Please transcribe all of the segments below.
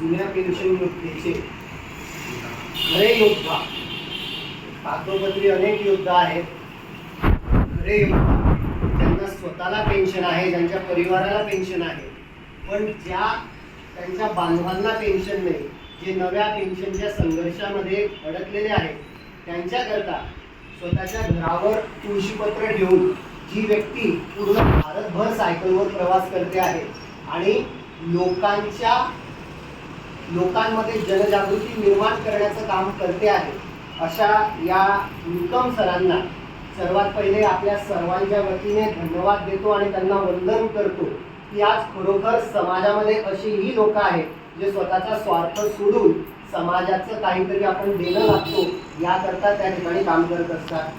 जुन्या पेन्शन योजनेचे खरे योद्धा कागदोपत्री अनेक योद्धा आहेत. खरे योद्धा ज्यांना स्वतःला पेन्शन आहे ज्यांच्या परिवाराला पेन्शन आहे. पण ज्या त्यांच्या बांधवांना पेन्शन नाही जे नव्या पेन्शनच्या संघर्षामध्ये अडकलेले आहेत त्यांच्याकरता स्वतःच्या घरावर तुळशीपत्र ठेवून जी व्यक्ती पूर्ण भारतभर सायकलवर प्रवास करते आहे आणि लोकांच्या लोकांमध्ये जनजागृती निर्माण करण्याचं काम करते आहे. अशा या निकम सरांना सर्वात पहिले आपल्या सर्वांच्या वतीने धन्यवाद देतो आणि त्यांना वंदन करतो. की आज खरोखर समाजामध्ये अशी ही लोक आहेत जे स्वतःचा स्वार्थ सोडून समाजाचं काहीतरी आपण देणं लागतो याकरता त्या ठिकाणी काम करत असतात.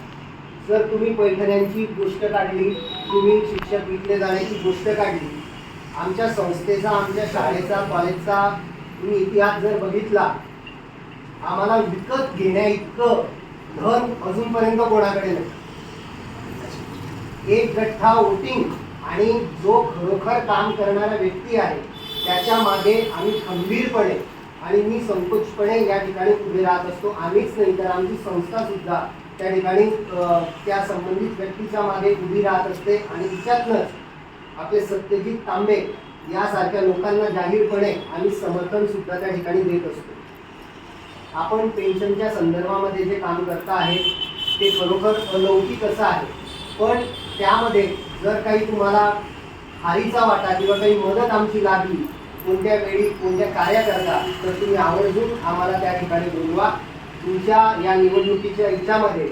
जर तुम्ही पैठण्यांची गोष्ट काढली तुम्ही शिक्षक विकले जाण्याची गोष्ट काढली आमच्या संस्थेचा आमच्या शाळेचा कॉलेजचा तुम्ही इतिहास जर बघितला आम्हाला विकत घेण्या इतकं धन अजूनपर्यंत कोणाकडे नाही. एक गठ्ठा वोटिंग आणि जो खरोखर काम करणारा व्यक्ती आहे त्याच्यामागे आम्ही खंबीरपणे आणि मी संकोचपणे या ठिकाणी उभे राहत असतो. आम्हीच नाही तर आमची संस्था सुद्धा त्या ठिकाणी त्या संबंधित व्यक्तीच्या मागे उभी राहत असते आणि तिच्यातनंच आपले सत्यजित तांबे यासारख्या लोकांना जाहीरपणे आम्ही समर्थन सुद्धा त्या ठिकाणी देत असतो. आपण पेन्शनच्या संदर्भामध्ये जे काम करता आहे ते खरोखर अलौकिक असं आहे. पण त्यामध्ये जर काही तुम्हाला हारीचा वाटा किंवा काही मदत आमची लागली कोणत्या वेळी कोणत्या कार्याकरता तर तुम्ही आवर्जून आम्हाला त्या ठिकाणी बोलवा. तुमच्या या निवडणुकीच्या याच्यामध्ये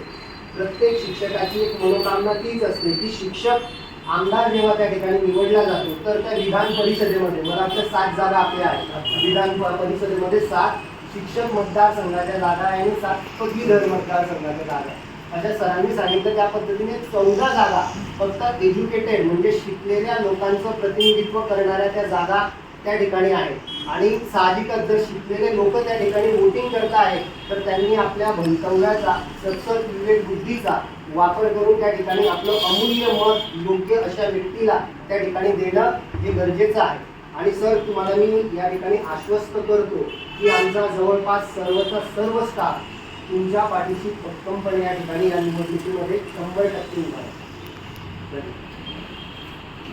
प्रत्येक शिक्षकाची एक मनोकामना तीच असते की शिक्षक आमदार जेव्हा त्या ठिकाणी निवडला जातो तर त्या विधान परिषदेमध्ये मला वाटतं सात जागा आपल्या आहेत विधान परिषदेमध्ये सात शिक्षक मतदारसंघाच्या जागा आहे आणि सात पदवीधर मतदारसंघाच्या जागा आहे. अशा सरांनी सांगितलं त्या पद्धतीने चौदा जागा फक्त एज्युकेटेड म्हणजे शिकलेल्या लोकांचं प्रतिनिधित्व करणाऱ्या त्या जागा त्या ठिकाणी आहेत आणि साहजिकच जर शिकलेले लोक त्या ठिकाणी वोटिंग करत आहेत तर त्यांनी आपल्या भवितव्याचा सत्सद बुद्धीचा वापर करून त्या ठिकाणी आपलं अमूल्य मत योग्य अशा व्यक्तीला त्या ठिकाणी देणं हे गरजेचं आहे. आणि सर तुम्हाला मी या ठिकाणी आश्वस्त करतो की आमचा जवळपास सर्वचा सर्व स्टाफ तुमच्या पाठीशी भक्कमपणे या ठिकाणी या निवडणुकीमध्ये शंभर टक्के उभा आहे.